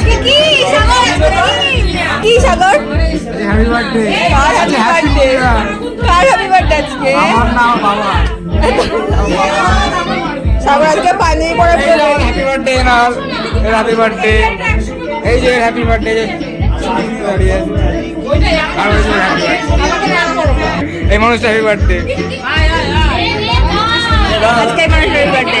আজকে কি সাগর? কি সাগর? হ্যাপি বার্থডে কার হ্যাপি বার্থডে কার হ্যাপি বার্থডে আজকে? আমার নাম বাবা। সাগর আজকে পানি পড়ে হ্যাপি বার্থডে নাল হ্যাপি বার্থডে এই যে হ্যাপি বার্থডে। এই মানুষটা হ্যাপি বার্থডে আজকে আমার হ্যাপি বার্থডে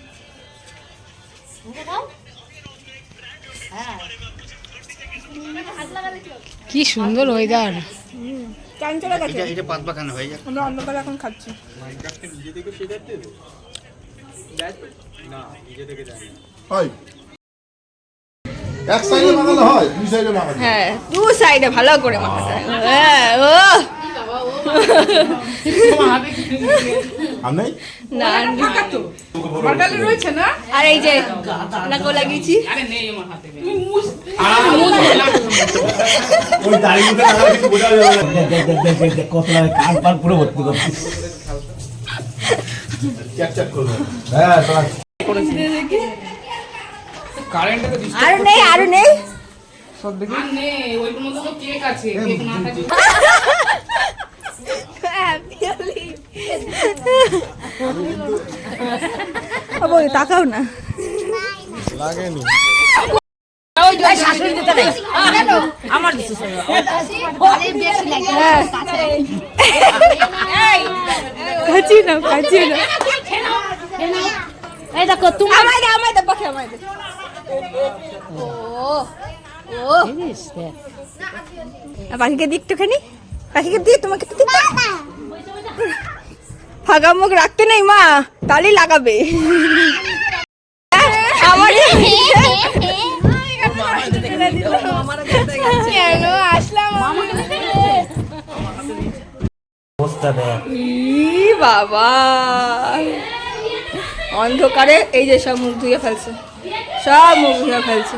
কি সুন্দর ওয়েদার চলে গেছে এটা এটা পাত হয়ে যাক। আমরা অন্ধকারে এখন খাচ্ছি। হয়। এক সাইডে হয় দুই সাইডে মাখাতে হয়। হ্যাঁ দু সাইডে ভালো করে মাখাতে হয়। হ্যাঁ ও। আর নেই। আর এই যে নাকও লাগিয়েছি। ওই না। কান পান পুরো ভর্তি করছি। চ্যাট করবে হ্যাঁ তোরা কারেন্টে তো আরও নেই আরও নেই। সব দেখি বলি তাকাও না। লাগেনি। কাছি না কাছি না এই দেখো তুমি আমায় দে আমায় দে পাখি আমায় দে ও ও। আর পাখিকে দি একটুখানি। পাখিকে দি তোমাকে ফাঁকা মুখ রাখতে নেই মা। তালি লাগাবে। আমার কেন আসলাম বাবা। অন্ধকারে এই যে সব মুখ ধুয়ে ফেলছে। সব মুখ ধুয়ে ফেলছে।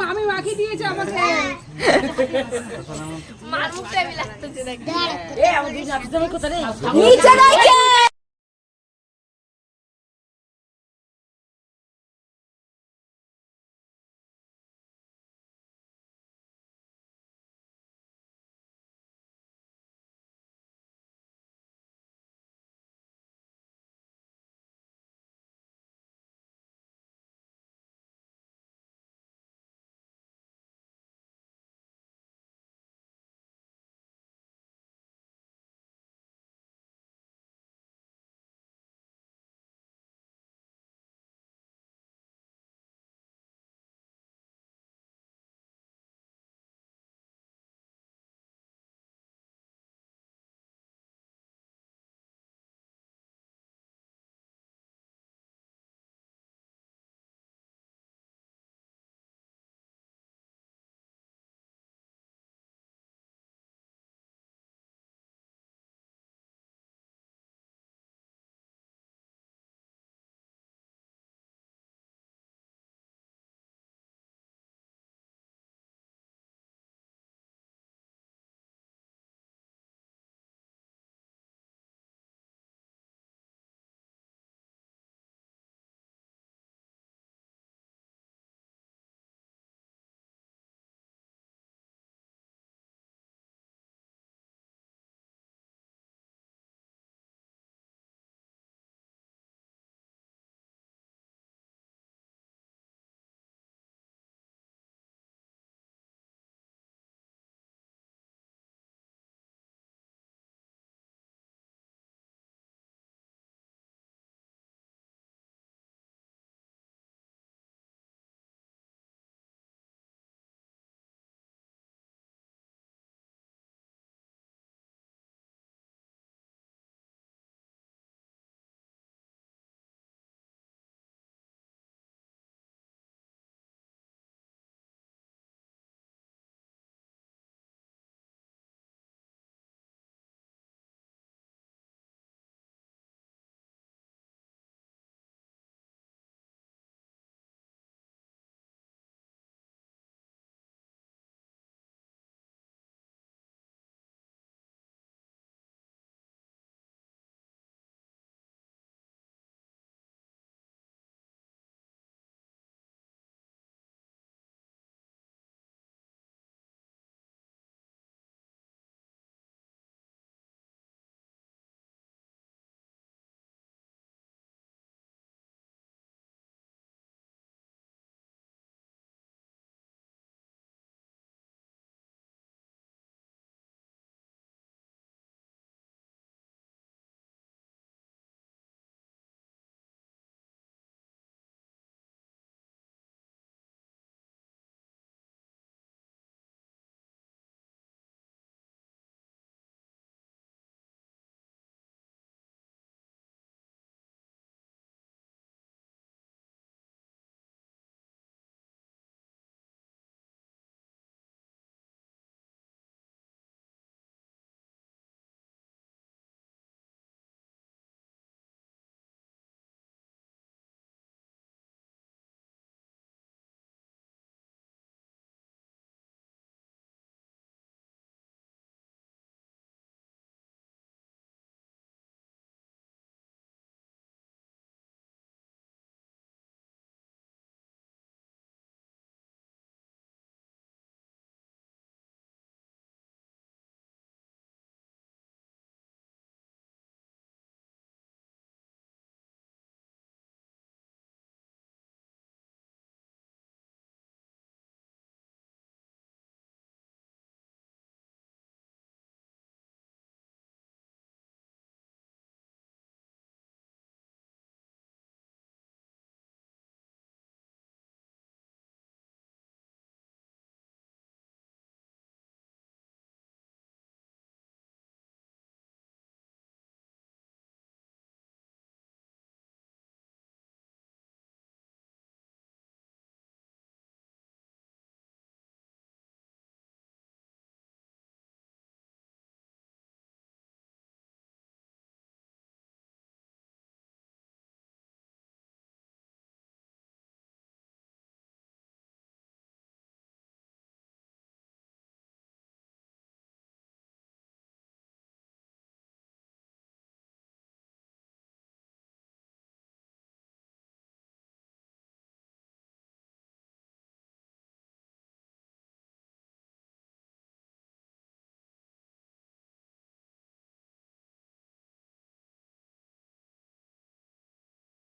মামি মাখি দিয়েছে আমাকে। মার মুখটা আমি লাগতেছে দেখ। এ আমাদের কোথায় নিচে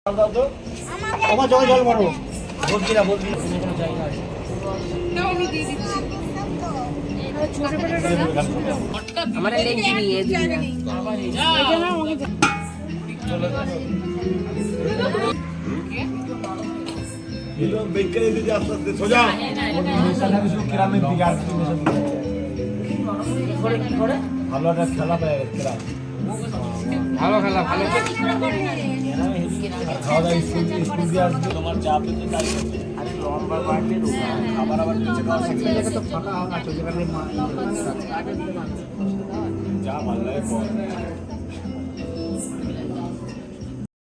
আমার জল মারো বলছি না বলছি ভালো একটা খেলা। ভালো খেলা ভালো তোমার চা পেতে চাই আরে লম্বা বাড়তে খাবার আবার নিচে খাওয়া শিখে গেছে তো ফাঁকা হবে তো যেখানে যা ভালো লাগে বল।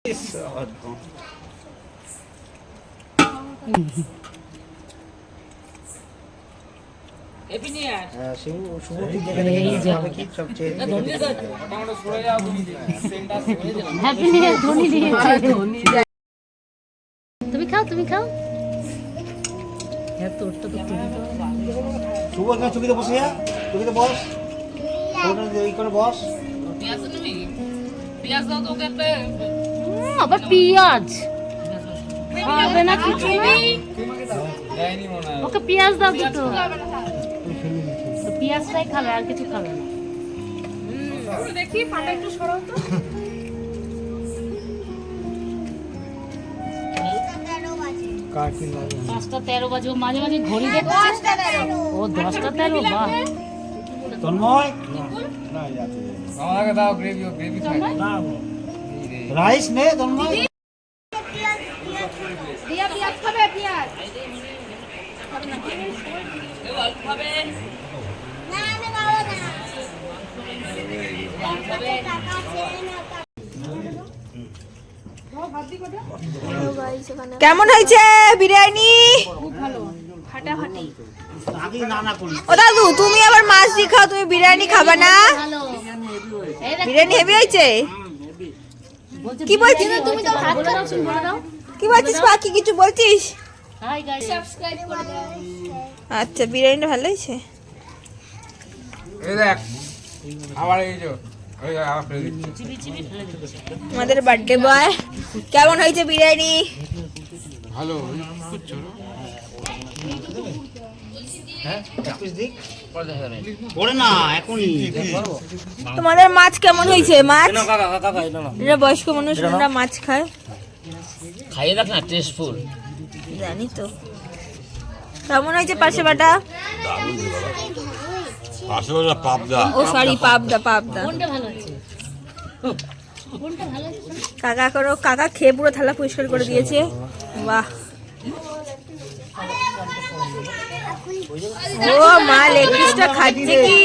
হ্যাঁ, তুমি খাও তুমি খাও। হ্যাঁ তোরটা তো শুভ চুকিতে বসে যা। চুকিতে বস। করে বস। আবার পেঁয়াজ। খাবে না কিছু না। দেয়নি মনে হয় ওকে পেঁয়াজ দাও দুটো। তো পেঁয়াজটাই খাবে আর কিছু খাবে না দেখি পাটা একটু সরাও তো পাঁচটা তেরো বাজে ও মাঝে মাঝে ঘড়ি দেখছে ও দশটা তেরো বাহ তন্ময় না দাও গ্রেভি গ্রেভি রাইস নে তন্ময় দিয়া পেঁয়াজ খাবে পেঁয়াজ কেমন হয়েছে বিরিয়ানি? ও দাদু, তুমি আবার মাছ দিয়ে খাও, তুমি বিরিয়ানি খাবা না? বিরিয়ানি হেভি হয়েছে? কি বলছিস? কি বলছিস বাকি কিছু বলছিস? আচ্ছা বিরিয়ানিটা ভালো হয়েছে? আবার এই আমাদের বার্থডে বয় কেমন হয়েছে বিরিয়ানি? ভালো। হ্যাঁ তোমাদের মাছ কেমন হয়েছে? মাছ? এরা বয়স্ক মানুষ ওরা মাছ খায়। খাইয়ে দেখ না টেস্টফুল জানি তো। কেমন হয়েছে পাশে বাটা? পাবদা। ও সরি পাবদা পাবদা। কোনটা ভালো আছে কোনটা ভালো আছে কাকা করো কাকা খেয়ে পুরো থালা পরিষ্কার করে দিয়েছে। বাহ। ও মা লেগ পিসটা খাচ্ছে কি?